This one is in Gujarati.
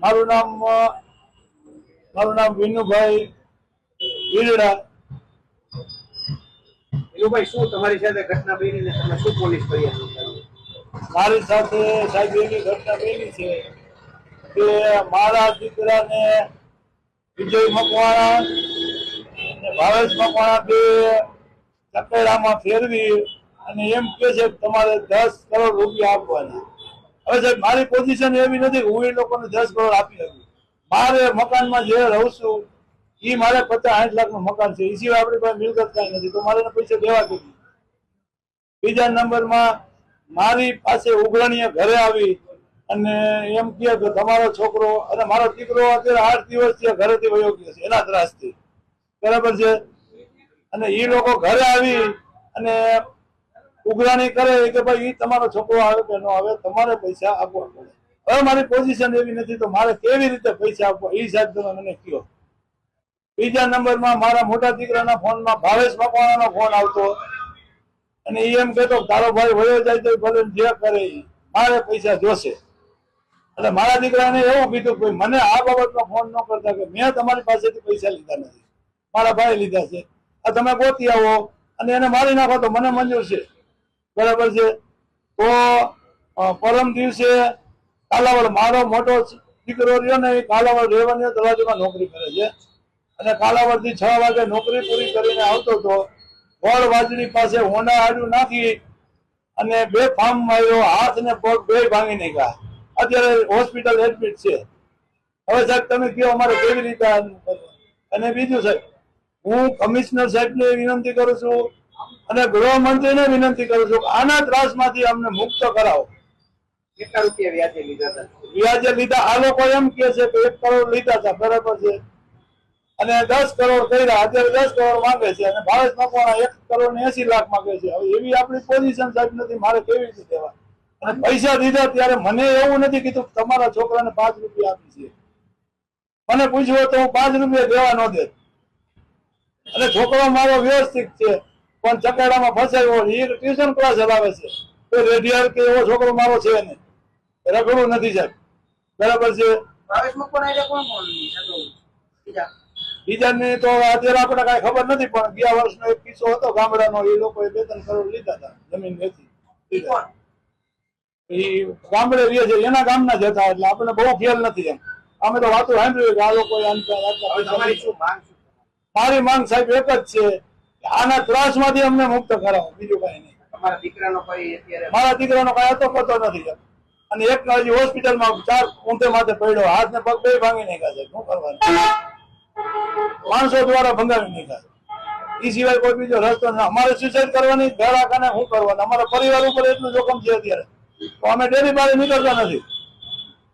મારું નામ મારું નામ વિનુભાઈ ઈરડા. વિનુભાઈ શું તમારી સાથે ઘટના બની ને તમે શું પોલીસ ફરિયાદ મારી સાથે સાહેબ એવી ઘટના બની છે કે મારા દીકરાને વિજય મકવાણા અને ભાવેશ મકવાણા બે ચકેડામાં ફેરવી અને એમ કે છે કે તમારે દસ કરોડ રૂપિયા આપવાના. હવે સાહેબ, મારી પોઝિશન એવી નથી હું એ લોકોને દસ કરોડ આપી શકું. મારે મકાનમાં જે રહું છું એ મારે પચાસ આઠ લાખનું મકાન છે. એ સિવાય આપણી પાસે મિલકત કાંઈ નથી. તો મારે પૈસા દેવા કેટલી બીજા નંબરમાં મારી પાસે ઉઘરાણીએ ઘરે આવી અને એમ કહે કે તમારો છોકરો અને મારો દીકરો અત્યારે આઠ દિવસથી ઘરેથી વયો ગયો છે. એના ત્રાસથી. બરાબર છે? અને એ લોકો ઘરે આવી અને ઉઘરાણી કરે કે ભાઈ ઈ તમારો છોકરો આવે કે ન આવે, તમારે પૈસા આપવા પડે. હવે મારી પોઝિશન એવી નથી, તો મારે કેવી રીતે પૈસા આપવા? એ સાહેબ તમે મને કયો બીજા નંબરમાં મારા મોટા દીકરાના ફોનમાં ભાવેશ મકવાણાનો ફોન આવતો. અને એ એમ કહેતો તારો ભાઈ વયો જાય તો ભલે જે કરે મારે પૈસા જોશે. એટલે મારા દીકરાને એવું કીધું કે મને આ બાબતમાં ફોન ન કરતા કે મેં તમારી પાસેથી પૈસા લીધા નથી. મારા ભાઈ લીધા છે. આ તમે ગોતી આવો. અને એને મારી નાખો તો મને મંજૂર છે. બરાબર છે? તો પરમ દિવસે કાલાવડ મારો મોટો દીકરો રહ્યો ને એ કાલાવડ રેવન્યુ તલાટીમાં નોકરી કરે છે. અને કાલાવડથી છ વાગે નોકરી પૂરી કરીને આવતો હતો. ગોળ વાજડી પાસે હોંડા આડું નાખી અને બે ફાર્મ આવ્યો હાથ ને પગ બે ભાંગી નાખ્યા. અત્યારે હોસ્પિટલ એડમિટ છે. હવે સાહેબ, તમે કહો અમારે કેવી રીતે અને બીજું સાહેબ, હું કમિશનર સાહેબને વિનંતી કરું છું અને ગૃહમંત્રીને વિનંતી કરું છું કે આના ત્રાસમાંથી અમને મુક્ત કરાવો. કેટલા રૂપિયા વ્યાજે લીધા હતા? વ્યાજે લીધા આ લોકો એમ કે છે કે એક કરોડ લીધા હતા બરાબર છે. અને દસ કરોડ કર્યા અત્યારે દસ કરોડ માંગે છે અને ભાવેશ મકવાણા એક કરોડ ને એસી લાખ માંગે છે. હવે એવી આપણી પોઝિશન સાહેબ નથી મારે કેવી રીતે દેવા અને પૈસા દીધા ત્યારે મને એવું નથી કીધું તમારા છોકરાને પાંચ રૂપિયા આપી છે. મને પૂછ્યું તો હું પાંચ રૂપિયા દેવા ન દે. અને છોકરો મારો વ્યવસ્થિત છે. પણ ચકેડામાં ફસાયો એ ટ્યુશન ક્લાસ ચલાવે છે. તો રેડિયર કે એવો છોકરો મારો છે ને રગડું નથી સાહેબ બરાબર છે? બીજાની તો અત્યારે આપણે કાંઈ ખબર નથી પણ ગયા વર્ષનો એક કિસ્સો હતો ગામડાનો એ લોકોએ બે ત્રણ કરોડ લીધા હતા જમીન વેચી. એ ગામડે રહે છે એના ગામના જ હતા એટલે આપણને બહુ ખ્યાલ નથી એમ. અમે તો વાતો સાંભળ્યું કે આ શું મારી માંગ સાહેબ એક જ છે આના ત્રાસમાંથી અમને મુક્ત કરાવો બીજું કઈ નહીં. તમારા દીકરાનો કોઈ અત્યારે મારા દીકરાનો કઈ હતો પતો નથી. અને એક હજી હોસ્પિટલમાં ચાર ઊંધે માથે પડ્યો હાથ ને પગ બે ભાંગી નાખ્યા છે. શું કરવાનું? માણસો દ્વારા ભંગાવી નાખ્યા એ સિવાય કોઈ બીજો રસ્તો નથી. અમારે સુસાઇડ કરવાની ઘર આખાને શું કરવાનું? અમારા પરિવાર ઉપર એટલું જોખમ છે અત્યારે. તો અમે ડેરી બારે નીકળતા નથી.